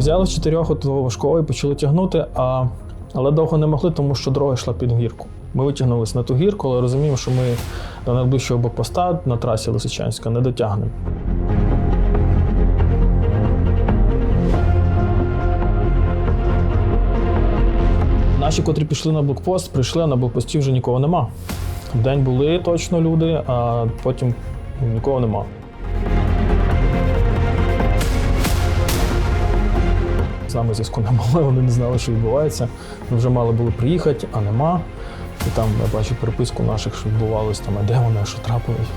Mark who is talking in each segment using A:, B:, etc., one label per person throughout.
A: взяли чотирьох от того важкого і почали тягнути, а... але довго не могли, тому що дорога йшла під гірку. Ми витягнулися на ту гірку, але розуміємо, що ми до найближчого блокпоста на трасі Лисичанська не дотягнемо. Наші, котрі пішли на блокпост, прийшли, а на блокпості вже нікого нема. Вдень були точно люди, а потім нікого нема. Нами зв'язку не мали, вони не знали, що відбувається. Ми вже мали було приїхати, а нема. І там я бачу переписку наших, що відбувалось, там, а де вони, що трапилось.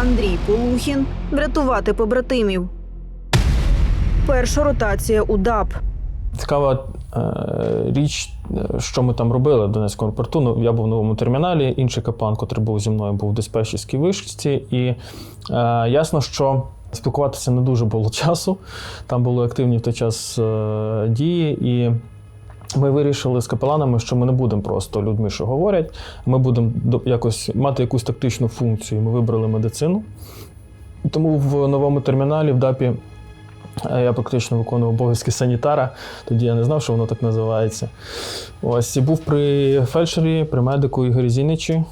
B: Андрій Полухін врятувати побратимів. Перша ротація у ДАП.
A: Цікава річ, е, що ми там робили в Донецькому аеропорту. Ну, я був в новому терміналі, інший капелан, який був зі мною, був в диспетчерській вишці. І е, ясно, що спілкуватися не дуже було часу. Там були активні в той час е, дії. І ми вирішили з капеланами, що ми не будемо просто людьми, що говорять. Ми будемо якось мати якусь тактичну функцію. Ми вибрали медицину. Тому в новому терміналі в ДАПі Е, Я практично виконував обов'язки санітара, тоді я не знав, що воно так називається. Ось і був при фельдшері, при медику Ігорі Зіничі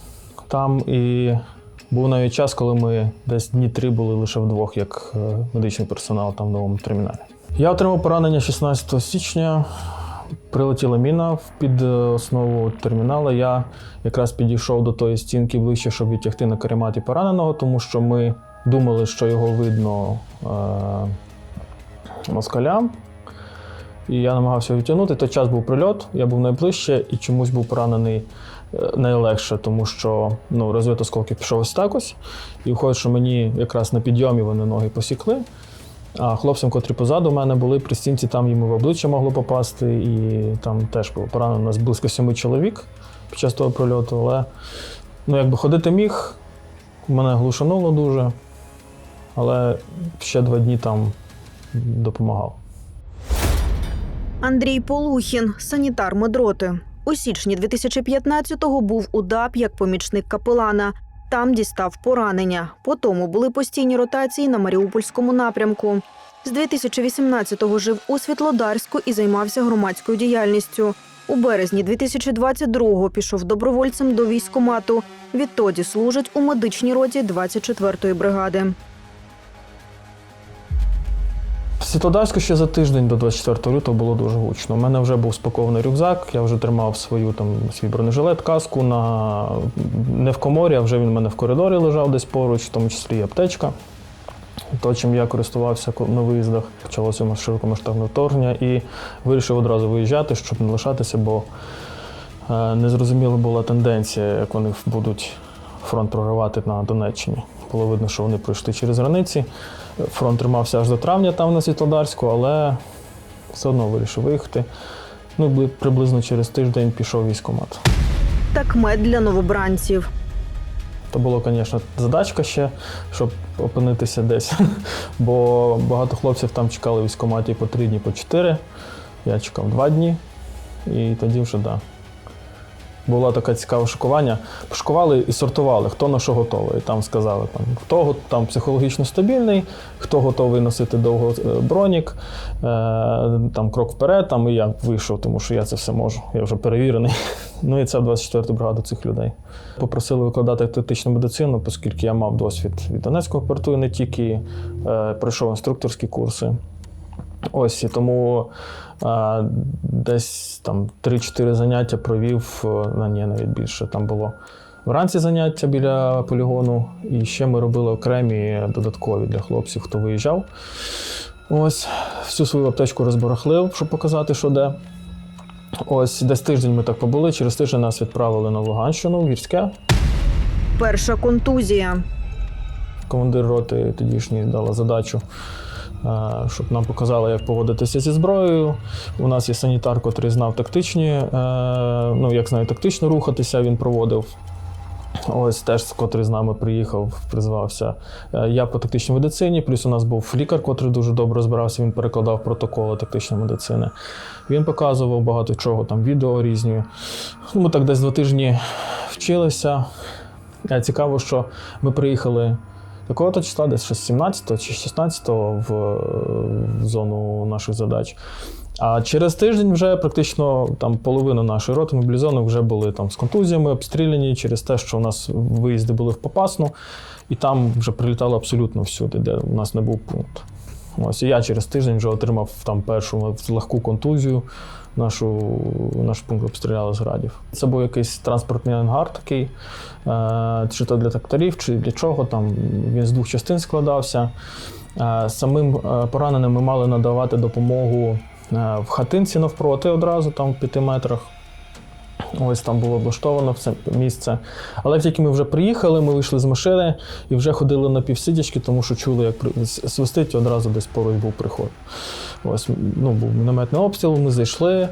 A: там. І був навіть час, коли ми десь дні три були лише вдвох, як е, медичний персонал там в новому терміналі. Я отримав поранення 16 січня. Прилетіла міна під е, основу термінала. Я якраз підійшов до тої стінки ближче, щоб відтягти на карематі пораненого, тому що ми думали, що його видно. Е- москалям. І я намагався відтягнути. Той час був прильот, я був найближче і чомусь був поранений е, найлегше, тому що ну, розвит осколки пішов ось так ось. І виходить, що мені якраз на підйомі вони ноги посікли. А хлопцям, котрі позаду мене були при стінці, там йому в обличчя могло попасти, і там теж було поранено нас близько семи чоловік під час того прильоту. Але ну, якби ходити міг, мене глушануло дуже. Але ще два дні там допомагав.
B: Андрій Полухін, санітар медроти. У січні 2015-го був у ДАП як помічник капелана. Там дістав поранення. По тому були постійні ротації на Маріупольському напрямку. З 2018-го жив у Світлодарську і займався громадською діяльністю. У березні 2022-го пішов добровольцем до військкомату. Відтоді служить у медичній роті 24-ї бригади.
A: В Світлодарську ще за тиждень до 24 лютого було дуже гучно. У мене вже був спакований рюкзак, я вже тримав свою там свій бронежилет, каску на не в коморі, а вже він у мене в коридорі лежав десь поруч, в тому числі і аптечка. То, чим я користувався на виїздах, почалося широкомасштабне вторгнення і вирішив одразу виїжджати, щоб не лишатися, бо е, незрозуміла була тенденція, як вони будуть фронт проривати на Донеччині. Було видно, що вони пройшли через границі. Фронт тримався аж до травня там на Світлодарську, але все одно вирішив виїхати. Ну, приблизно через тиждень пішов в військкомат.
B: Так мед для новобранців.
A: То було, звісно, задачка ще, щоб опинитися десь. Бо багато хлопців там чекали в військкоматі по три дні, по чотири. Я чекав два дні. І тоді вже так. Да. Було таке цікаве шокування. Пошукували і сортували, хто на що готовий. Там сказали, там, хто там психологічно стабільний, хто готовий носити довго е, бронік, е, там крок вперед, там і я вийшов, тому що я це все можу. Я вже перевірений. Ну і це в 24-ту бригаду цих людей. Попросили викладати тактичну медицину, оскільки я мав досвід від Донецького порту і не тільки е, пройшов інструкторські курси. Ось і тому е, десь там 3-4 заняття провів, е, на ні, навіть більше там було. Вранці заняття біля полігону, і ще ми робили окремі додаткові для хлопців, хто виїжджав. Ось, всю свою аптечку розбарахлив, щоб показати, що де. Ось десь тиждень ми так побули. Через тиждень нас відправили на Луганщину, в Гірське.
B: Перша контузія.
A: Командир роти тодішній дала задачу, щоб нам показали, як поводитися зі зброєю. У нас є санітар, котрий знав тактичні, е, ну як знаю, тактично рухатися, він проводив. Ось теж, котрий з нами приїхав, призвався. Е, Я по тактичній медицині, плюс у нас був лікар, котрий дуже добре розбирався, він перекладав протоколи тактичної медицини. Він показував багато чого, там відео різні. Ну, Ми так десь два тижні вчилися. Е, Цікаво, що ми приїхали такого-то числа, десь 17 чи 16 в, в зону наших задач. А через тиждень вже практично там половина нашої роти мобілізованих вже були там з контузіями, обстріляні через те, що у нас виїзди були в Попасну, і там вже прилітало абсолютно всюди, де у нас не був пункт. Ось і я через тиждень вже отримав там першу легку контузію. Нашу, наш пункт обстріляли з градів. Це був якийсь транспортний ангар такий, е, чи то для тракторів, чи для чого. Там він з двох частин складався. Е, Самим е, пораненим ми мали надавати допомогу в хатинці навпроти одразу, там в п'яти метрах. Ось там було облаштовано це місце. Але тільки ми вже приїхали, ми вийшли з машини і вже ходили на півсидячки, тому що чули, як свистить, і одразу десь поруч був приход. Ось ну, був мінометний обстріл, ми зайшли.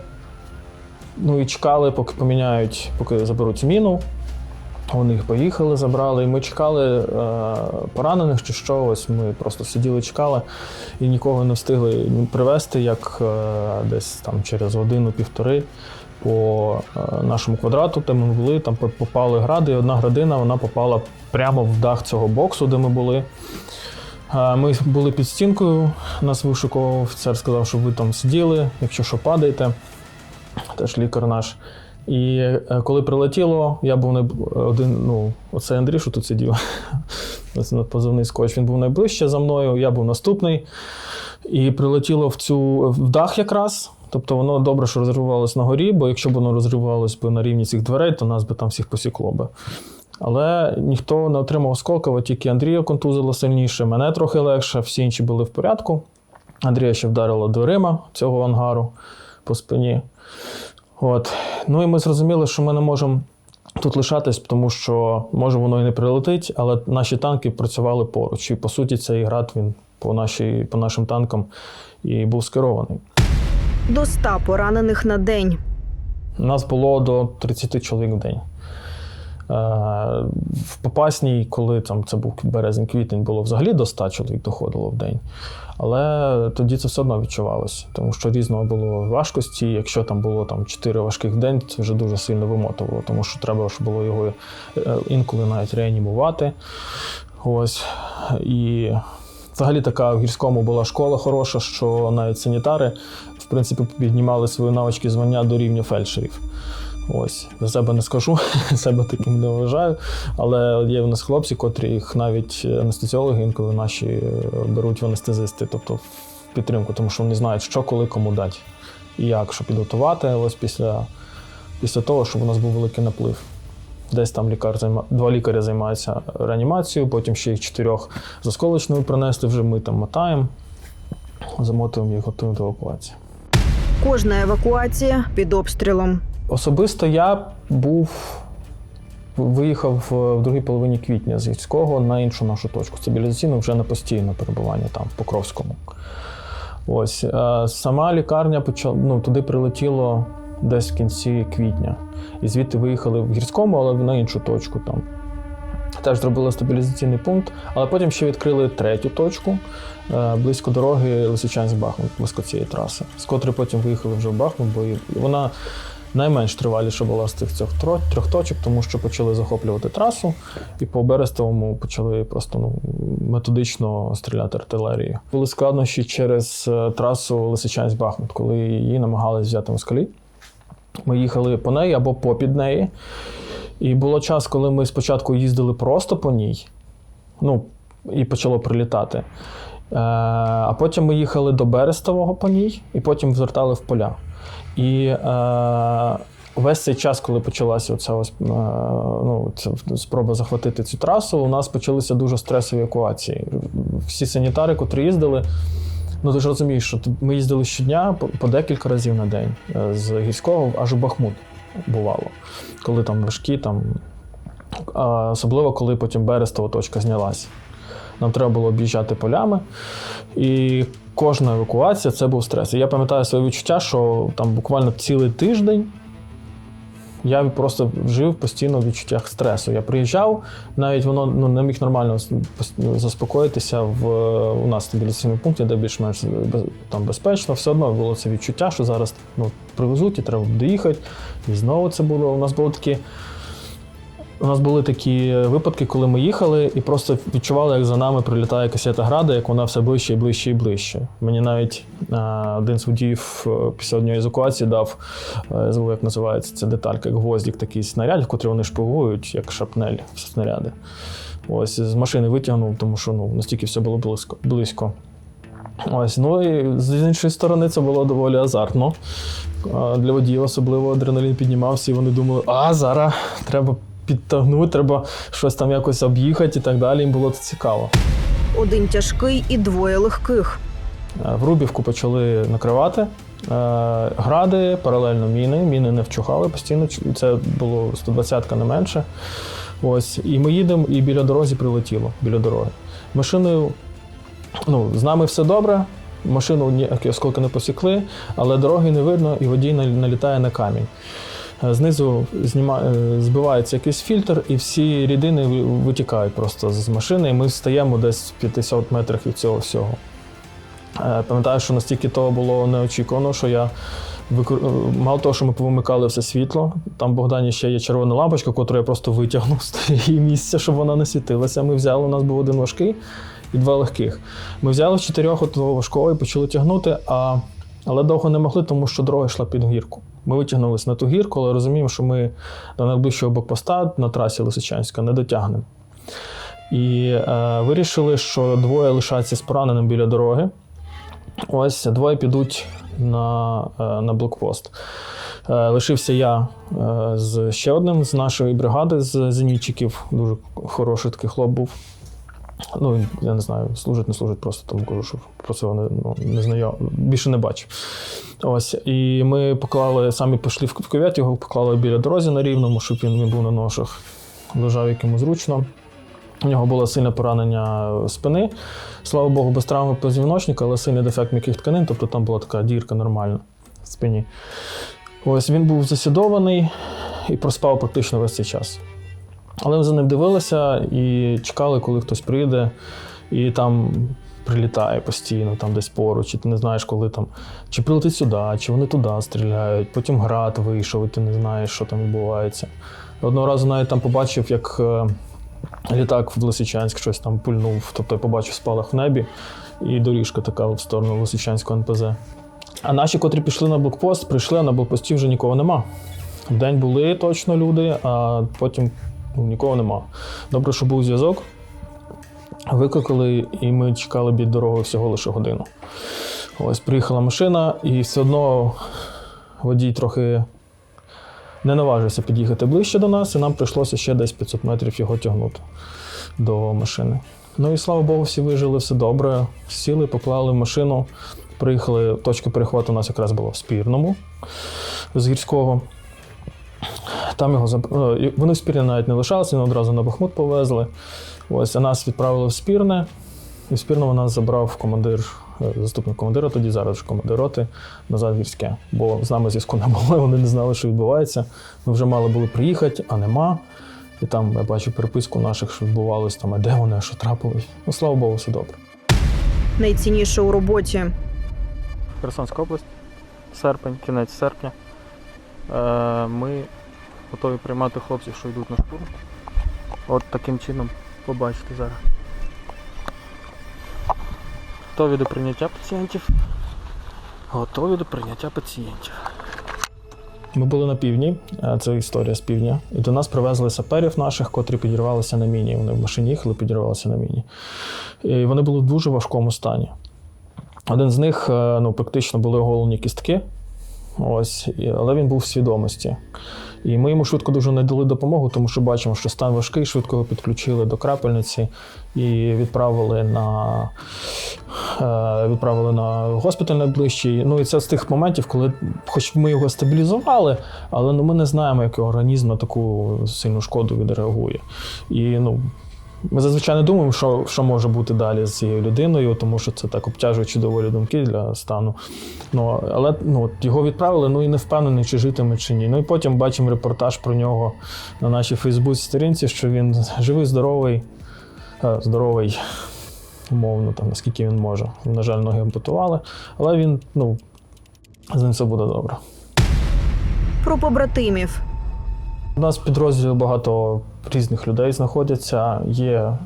A: Ну і чекали, поки поміняють, поки заберуть міну. Вони їх поїхали, забрали, і ми чекали е, поранених чи що. Ось ми просто сиділи, чекали і нікого не встигли привезти, як е, десь там через годину-півтори по е, нашому квадрату, де ми були, там попали гради, і одна градина вона попала прямо в дах цього боксу, де ми були. Е, Ми були під стінкою, нас вишукував офіцер, сказав, що ви там сиділи, якщо що падаєте. Теж лікар наш. І е, коли прилетіло, я був най... один, ну, оцей Андрій, що тут сидів, позивний скотч, він був найближче за мною, я був наступний. І прилетіло в цю в дах якраз. Тобто воно добре, що розривалось на горі, бо якщо б воно розривалось би на рівні цих дверей, то нас би там всіх посікло би. Але ніхто не отримав осколка, от тільки Андрія контузило сильніше, мене трохи легше, всі інші були в порядку. Андрія ще вдарило дверима цього ангару по спині. От. Ну і ми зрозуміли, що ми не можемо тут лишатись, тому що може воно і не прилетить, але наші танки працювали поруч. І по суті, цей град він по, нашій, по нашим танкам і був скерований.
B: До 100 поранених на день.
A: Нас було до 30 чоловік в день. Е, В Попасній, коли там це був березень-квітень, було взагалі до 100 чоловік доходило в день. Але тоді це все одно відчувалося, тому що різного було важкості. Якщо там було там 4 важких день, це вже дуже сильно вимотувало, тому що треба ж було його е, інколи навіть реанімувати. Ось. І взагалі така в гірському була школа хороша, що навіть санітари принципі піднімали свої навички звання до рівня фельдшерів. Ось, за себе не скажу, себе таким не вважаю. Але є в нас хлопці, котрі їх навіть анестезіологи інколи наші е, беруть в анестезисти, тобто в підтримку, тому що вони знають, що коли кому дати і як, що підготувати. Ось після, після того, щоб у нас був великий наплив. Десь там лікар займа... два лікаря займаються реанімацією, потім ще їх чотирьох з осколочною принесли, вже ми там мотаємо, замотуємо їх, готуємо до евакуації.
B: Кожна евакуація під обстрілом.
A: Особисто я був виїхав в другій половині квітня з гірського на іншу нашу точку стабілізаційну вже на постійне перебування там, в Покровському. Ось е, сама лікарня почала, ну, туди прилетіло десь в кінці квітня. І звідти виїхали в гірському, але на іншу точку там. Теж зробили стабілізаційний пункт, але потім ще відкрили третю точку е, близько дороги Лисичанськ-Бахмут, близько цієї траси, з котрої потім виїхали вже в Бахмут, бо вона найменш триваліша була з цих трьох, трьох точок, тому що почали захоплювати трасу, і по Берестовому почали просто ну, методично стріляти артилерією. Були складнощі через е, трасу Лисичанськ-Бахмут, коли її намагались взяти москалі. Ми їхали по неї або попід неї. І було час, коли ми спочатку їздили просто по ній, ну, і почало прилітати. Е, а потім ми їхали до Берестового по ній, і потім звертали в поля. І е, весь цей час, коли почалася оця ось, е, ну, ця спроба захватити цю трасу, у нас почалися дуже стресові евакуації. Всі санітари, котрі їздили, ну ти ж розумієш, що ми їздили щодня по, по декілька разів на день е, з гірського аж у Бахмут бувало, коли там важкі, там, а особливо коли потім Берестова точка знялась. Нам треба було об'їжджати полями. І кожна евакуація це був стрес. І я пам'ятаю своє відчуття, що там буквально цілий тиждень я просто жив постійно в відчуттях стресу. Я приїжджав, навіть воно ну, не міг нормально заспокоїтися в у нас стабілізаційному пункті, де більш-менш там безпечно. Все одно було це відчуття, що зараз ну, привезуть і треба доїхати. І знову це було. У нас було такі. У нас були такі випадки, коли ми їхали і просто відчували, як за нами прилітає касета града, як вона все ближче і ближче і ближче. Мені навіть е, один з водіїв е, після однієї евакуації дав, е, як називається ця деталька, як гвоздік, такий снаряд, в котрий вони шпигують, як шапнель снаряди. Ось з машини витягнув, тому що ну, настільки все було близько. близько. Ось, ну і з іншої сторони це було доволі азартно. Для водіїв особливо адреналін піднімався, і вони думали, а зараз треба підтягнути, треба щось там якось об'їхати і так далі. Їм було це цікаво.
B: Один тяжкий і двоє легких.
A: Е, В Рубівку почали накривати. Е, Гради, паралельно міни. Міни не вчухали постійно. Це було 120-ка не менше. Ось. І ми їдемо, і біля дорозі прилетіло, біля дороги. Машиною, ну, з нами все добре. Машину ніякі осколки не посікли, але дороги не видно, і водій налітає на камінь. Е, Знизу зніма... е, збивається якийсь фільтр, і всі рідини витікають просто з машини, і ми стаємо десь в 50 метрах від цього всього. Е, Пам'ятаю, що настільки того було неочікувано, що я викор- мало того, що ми повимикали все світло. Там в Богдані ще є червона лампочка, яку я просто витягнув з її місця, щоб вона не світилася. Ми взяли, у нас був один важкий і два легких. Ми взяли чотирьох того важкого і почали тягнути, а... але довго не могли, тому що дорога йшла під гірку. Ми витягнулися на ту гірку, але розуміємо, що ми до найближчого блокпоста на трасі Лисичанська не дотягнемо. І е, вирішили, що двоє лишаться з пораненим біля дороги. Ось двоє підуть на, е, на блокпост. Е, Лишився я е, з ще одним з нашої бригади з зенітчиків. Дуже хороший такий хлоп був. Ну, я не знаю, служить, не служить, просто там кажу, що про це не, ну, не знаю, більше не бачив. Ось. І ми поклали, самі пішли в кювет, його поклали біля дорозі на рівному, щоб він не був на ношах, лежав йому зручно. У нього було сильне поранення спини. Слава Богу, без травми позвіночника, але сильний дефект м'яких тканин, тобто там була така дірка нормальна в спині. Ось він був засідований і проспав практично весь цей час. Але ми за ним дивилися і чекали, коли хтось прийде, і там прилітає постійно, там десь поруч, і ти не знаєш, коли там чи прилетить сюди, чи вони туди стріляють. Потім град вийшов, і ти не знаєш, що там відбувається. Одного разу навіть там побачив, як е, літак в Лисичанськ щось там пульнув, тобто я побачив спалах в небі, і доріжка така в сторону Лисичанського НПЗ. А наші, котрі пішли на блокпост, прийшли, а на блокпості вже нікого нема. Вдень були точно люди, а потім нікого нема. Добре, що був зв'язок. Викликали, і ми чекали біля дороги всього лише годину. Ось приїхала машина, і все одно водій трохи не наважився під'їхати ближче до нас, і нам прийшлося ще десь 500 метрів його тягнути до машини. Ну і слава Богу, всі вижили, все добре. Сіли, поклали в машину. Приїхали, точка перехвату у нас якраз була в Спірному з гірського. Там його заб- е, вони в Спірні навіть не лишалися, вони одразу на Бахмут повезли. Ось, а нас відправили в Спірне. І в Спірному нас забрав командир, е, заступник командира, тоді зараз ж командир роти назад гірське. Бо з нами зв'язку не було, вони не знали, що відбувається. Ми вже мали були приїхати, а нема. І там я бачу переписку наших, що відбувалось, там, а де вони, а що трапилось. Ну, слава Богу, все добре.
B: Найцінніше у роботі.
C: Херсонська область, серпень, кінець серпня. Е, Ми готові приймати хлопців, що йдуть на штурм. От таким чином побачите зараз. Готові до прийняття пацієнтів. Готові до прийняття пацієнтів.
A: Ми були на півдні, це історія з півдня. І до нас привезли саперів наших, котрі підірвалися на міні. Вони в машині їхали, підірвалися на міні. І вони були в дуже важкому стані. Один з них е, ну, практично були оголені кістки, ось, але він був в свідомості. І ми йому швидко дуже не дали допомогу, тому що бачимо, що стан важкий, швидко його підключили до крапельниці і відправили на, е, відправили на госпіталь найближчий. Ну і це з тих моментів, коли, хоч ми його стабілізували, але ну, ми не знаємо, як організм на таку сильну шкоду відреагує. І ну, Ми зазвичай не думаємо, що, що може бути далі з цією людиною, тому що це так обтяжуючі доволі думки для стану. Ну, але ну, його відправили, ну і не впевнений, чи житиме, чи ні. Ну і потім бачимо репортаж про нього на нашій Фейсбуці сторінці, що він живий, здоровий, е, здоровий, умовно, там, наскільки він може. На жаль, ноги ампутували, але він, ну, з ним все буде добре.
B: Про побратимів.
A: У нас в підрозділі багато різних людей знаходяться. Є е,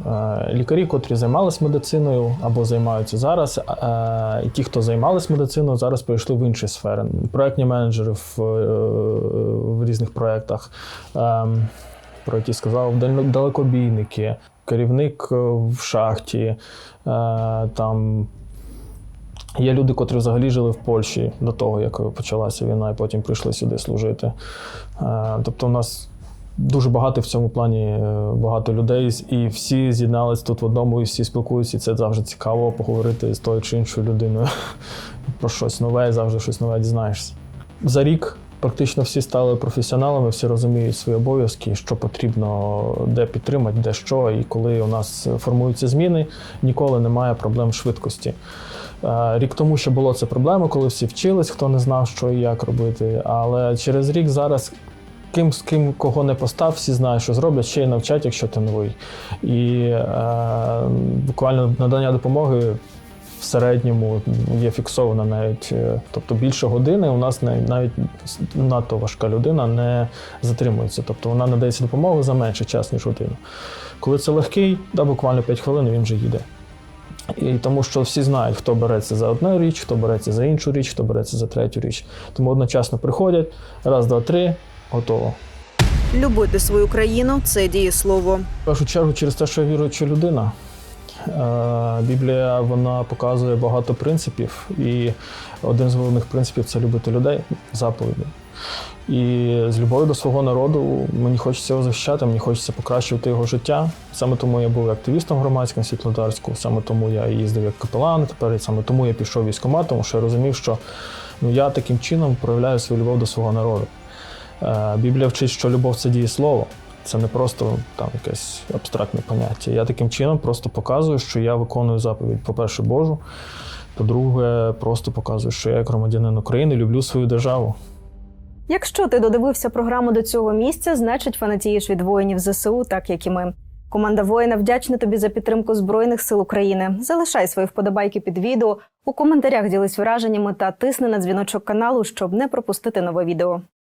A: лікарі, котрі займалися медициною або займаються зараз. Е, ті, хто займалися медициною, зараз перейшли в інші сфери. Проектні менеджери в, е, в різних проєктах, е, про які сказав, далекобійники, керівник е, в шахті. Е, там Є люди, котрі взагалі жили в Польщі до того, як почалася війна, і потім прийшли сюди служити. Е, Тобто, у нас дуже багато в цьому плані е, багато людей, і всі з'єднались тут в одному, і всі спілкуються. І це завжди цікаво поговорити з тою чи іншою людиною про щось нове, завжди щось нове дізнаєшся. За рік практично всі стали професіоналами, всі розуміють свої обов'язки, що потрібно, де підтримати, де що. І коли у нас формуються зміни, ніколи немає проблем швидкості. Е, Рік тому ще було це проблема, коли всі вчились, хто не знав, що і як робити. Але через рік зараз ким з ким кого не постав, всі знають, що зроблять, ще й навчать, якщо ти новий. І е, буквально надання допомоги в середньому є фіксована навіть, е, тобто більше години у нас навіть надто важка людина не затримується. Тобто вона надається допомогу за менше час, ніж годину. Коли це легкий, да, буквально 5 хвилин він вже їде. І тому що всі знають, хто береться за одну річ, хто береться за іншу річ, хто береться за третю річ. Тому одночасно приходять, раз, два, три, готово.
B: Любити свою країну це дієслово.
A: В першу чергу через те, що я віруюча людина. Е, Біблія вона показує багато принципів, і один з головних принципів це любити людей, заповіді. І з любов'ю до свого народу мені хочеться його захищати, мені хочеться покращувати його життя. Саме тому я був активістом громадським Світлодарську, саме тому я їздив як капелан тепер, саме тому я пішов в військкомат, тому що я розумів, що ну, я таким чином проявляю свою любов до свого народу. Е, Біблія вчить, що любов це дієслово. Це не просто там якесь абстрактне поняття. Я таким чином просто показую, що я виконую заповідь, по-перше, Божу. По-друге, просто показую, що я як громадянин України люблю свою державу.
D: Якщо ти додивився програму до цього місця, значить фанатієш від воїнів ЗСУ, так як і ми. Команда воїна вдячна тобі за підтримку Збройних сил України. Залишай свої вподобайки під відео, у коментарях ділись враженнями та тисни на дзвіночок каналу, щоб не пропустити нове відео.